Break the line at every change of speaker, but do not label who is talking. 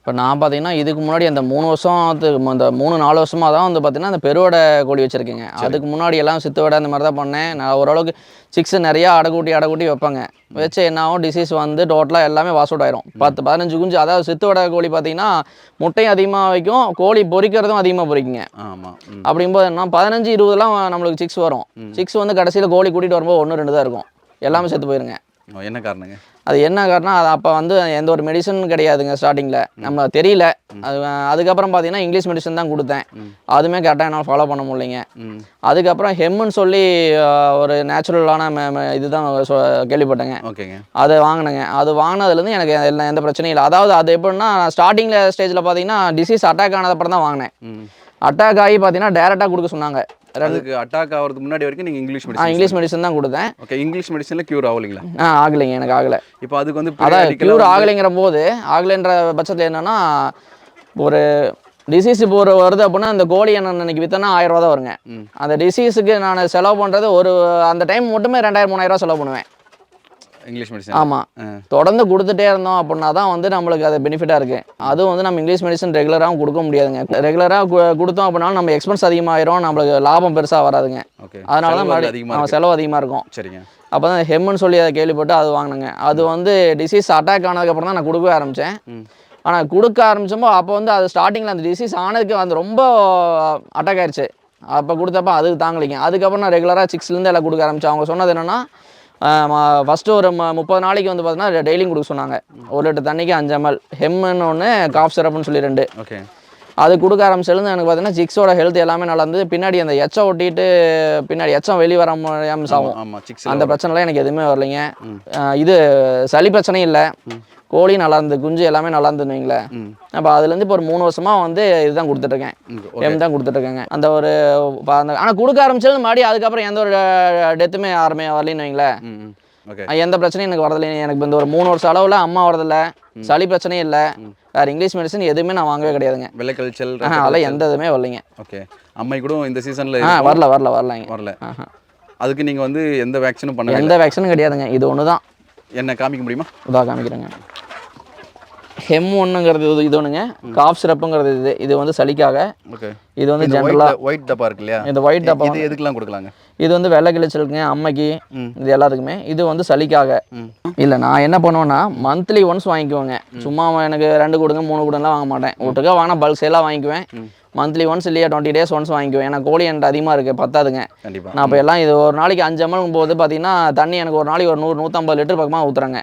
இப்போ நான் பார்த்தீங்கன்னா இதுக்கு முன்னாடி அந்த மூணு வருஷத்துக்கு அந்த மூணு நாலு வருஷமாக தான் வந்து பார்த்தீங்கன்னா அந்த பெருவடை கோழி வச்சுருக்கேங்க. அதுக்கு முன்னாடி எல்லாம் சித்து வடை அந்த மாதிரி தான் பண்ணேன். நான் ஓரளவுக்கு சிக்ஸ் நிறையா அடக்கூட்டி அடக்கூட்டி வைப்பாங்க. வச்சு என்ன ஆகும்? டிசீஸ் வந்து டோட்டலாக எல்லாமே வாஷ் அவுட் ஆயிரும். பத்து பதினஞ்சு குஞ்சு அதாவது சித்து வடை கோழி பார்த்தீங்கன்னா முட்டையும் அதிகமாக வைக்கும் கோழி பொரிக்கிறதும் அதிகமாக பொரிக்குங்க
ஆமாம்
அப்படிங்கும்போது என்ன பதினஞ்சு இருபதுலாம் நம்மளுக்கு சிக்ஸ் வரும். சிக்ஸ் வந்து கடைசியில் கோழி கூட்டிகிட்டு வரும்போது ஒன்று ரெண்டு தான் இருக்கும். எல்லாமே செத்து போயிருங்க.
என்ன காரணங்க?
அது என்ன காரணம் அது அப்போ வந்து எந்த ஒரு மெடிசன் கிடையாதுங்க ஸ்டார்டிங்கில் நம்ம தெரியல. அது அதுக்கப்புறம் பார்த்தீங்கன்னா இங்கிலீஷ் மெடிசன் தான் கொடுத்தேன். அதுவுமே கரெக்டாக என்னால் ஃபாலோ பண்ண முடியலைங்க. அதுக்கப்புறம் ஹெம்முன்னு சொல்லி ஒரு நேச்சுரலான இதுதான் கேள்விப்பட்டேங்க.
ஓகேங்க.
அதை வாங்கினேங்க. அது வாங்கினதுலேருந்து எனக்கு எல்லாம் எந்த பிரச்சனையும் இல்லை. அதாவது அது எப்படின்னா ஸ்டார்டிங்கில் ஸ்டேஜில் பார்த்தீங்கன்னா டிசீஸ் அட்டாக் ஆனதுக்கப்புறம் தான் வாங்கினேன். அட்டாக் ஆகி பார்த்தீங்கன்னா டேரெக்டாக கொடுக்க சொன்னாங்க.
அதுக்கு அட்டாக் ஆகிறதுக்கு முன்னாடி வரைக்கும் நீங்கள் இங்கிலீஷ் மெடிசன்
இங்கிலீஷ் மெடிசன் தான் கொடுத்தேன்.
ஓகே இங்கிலீஷ் மெடிசனில் க்யூர் ஆகலைங்களா?
ஆ ஆகலைங்க எனக்கு ஆகலை.
இப்போ அதுக்கு வந்து
அதான் க்யூர் ஆகலைங்கிற போது ஆகலைன்ற பட்சத்தில் என்னன்னா ஒரு டிசீஸ் இப்போ ஒரு வருது அப்படின்னா அந்த கோழி என்ன இன்னைக்கு வித்தனா ஆயிரம் ரூபா தான் வருங்க. அந்த டிசீஸுக்கு நான் செலவு பண்ணுறது ஒரு அந்த டைம் மட்டுமே ரெண்டாயிரம் மூணாயிரம் ரூபா செலவு பண்ணுவேன்.
இங்கிலீஷ் மெடிசன்
ஆமாம். தொடர்ந்து கொடுத்துட்டே இருந்தோம் அப்படின்னா தான் வந்து நம்மளுக்கு அது பெனிஃபிட்டாக இருக்குது அதுவும் வந்து நம்ம இங்கிலீஷ் மெடிசன் ரெகுலராகவும் கொடுக்க முடியாதுங்க. ரெகுலராக கொடுத்தோம் அப்படின்னாலும் நம்ம எக்ஸ்பென்ஸ் அதிகமாயிரும் நம்மளுக்கு லாபம் பெருசாக வராதுங்க. அதனால தான்
செலவு
அதிகமாக இருக்கும்.
சரிங்க.
அப்போ தான் ஹெம்முன்னு சொல்லி அதை கேள்விப்பட்டு அது வாங்கினேங்க. அது வந்து டிசீஸ் அட்டாக் ஆனதுக்கப்புறம் தான் நான் கொடுக்க ஆரம்பித்தேன் ஆனால் கொடுக்க ஆரம்பிச்சப்போ அப்போ வந்து அது ஸ்டார்டிங்கில் அந்த டிசீஸ் ஆனதுக்கு அந்த ரொம்ப அட்டாக் ஆயிடுச்சு அப்போ கொடுத்தப்ப அதுக்கு தாங்கலைங்க. அதுக்கப்புறம் நான் ரெகுலராக சிக்ஸ்லேருந்து எல்லாம் கொடுக்க ஆரம்பித்தேன் அவங்க சொன்னது என்னென்னா ஃபஸ்ட்டு ஒரு ம முப்பது நாளைக்கு வந்து பார்த்தோன்னா டெய்லியும் கொடுக்க சொன்னாங்க. ஒரு லிட்டர் தண்ணிக்கு அஞ்சு எம்எல் ஹெம்முன்னு ஒன்று காஃப் சிரப்புன்னு சொல்லி ரெண்டு.
ஓகே
அது கொடுக்க ஆரம்பிச்சதுலேருந்து எனக்கு பார்த்தீங்கன்னா சிக்ஸோட ஹெல்த் எல்லாமே நல்லா இருந்தது. பின்னாடி அந்த எச்சம் ஒட்டிட்டு பின்னாடி எச்சம் வெளியே வர முடியாமல்
சிக்ஸ்
அந்த பிரச்சனைலாம் எனக்கு எதுவுமே வரலைங்க. இது சளி பிரச்சனையும் இல்லை. கோழி நல்லா இருந்தது குஞ்சு எல்லாமே நல்லா
ம்.
அப்போ அதுலேருந்து இப்போ ஒரு மூணு வருஷமா வந்து இதுதான் கொடுத்துட்ருக்கேன். எம் தான் கொடுத்துட்ருக்கேங்க. அந்த ஒரு அந்த ஆனால் கொடுக்க ஆரம்பிச்சது மறுபடி அதுக்கப்புறம் எந்த ஒரு டெத்துமே யாருமே வரலைன்னு வைங்களேன் எந்த பிரச்சனையும் எனக்கு வரதில்லை. எனக்கு இந்த ஒரு மூணு வருஷம் அளவில் அம்மா வரதில்ல. சளி பிரச்சனையும் இல்லை. வேறு இங்கிலீஷ் மெடிசன் எதுவுமே நான் வாங்கவே கிடையாதுங்க.
வெள்ளை கழிச்சல்
ஆஹா, அதெல்லாம் எந்த இதுவுமே வரலைங்க.
ஓகே அம்மை கூட இந்த சீசனில்
வரல வரல வரலைங்க
வரல. அதுக்கு நீங்கள் வந்து எந்த வேக்சினும் பண்ணவே
எந்த வேக்சினும் கிடையாதுங்க. இது ஒன்று தான்
என்ன காமிக்க முடியுமா?
இதாக காமிக்கிறேங்க. ஹெம் ஒன்றுங்கிறது இது இது ஒன்றுங்க காஃப் சிரப்புங்கிறது இது இது வந்து சளிக்காக. இது வந்து ஜென்ரலாக
ஒயிட் டப்பா இருக்கு இல்லையா?
இந்த ஒயிட் டப்பா
இது எதுக்கெல்லாம் கொடுக்கலாங்க?
இது வந்து வெள்ளை கிழிச்சலுக்குங்க அம்மைக்கு. இது எல்லாத்துக்குமே. இது வந்து சளிக்காக. இல்லை நான் என்ன பண்ணுவேன்னா மந்த்லி ஒன்ஸ் வாங்கிக்குவேங்க. சும்மா எனக்கு ரெண்டு கொடுங்க மூணு கொடுங்கலாம் வாங்க மாட்டேன். ஒட்டுக்கா வாங்கினா பல்க் சேலாக வாங்கிக்குவேன். மந்த்லி ஒன்ஸ் இல்லையா டுவெண்ட்டி டேஸ் ஒன்ஸ் வாங்கிக்குவேன். ஏன்னா கோழி என்கிட்ட அதிகமாக இருக்குது பத்தாதுங்க. நான் இப்போ எல்லாம் இது ஒரு நாளைக்கு அஞ்சு எம்எல் போது பார்த்தீங்கன்னா தண்ணி எனக்கு ஒரு நாளைக்கு ஒரு நூறு நூற்றம்பது லிட்டர் பக்கமாக ஊற்றுறேங்க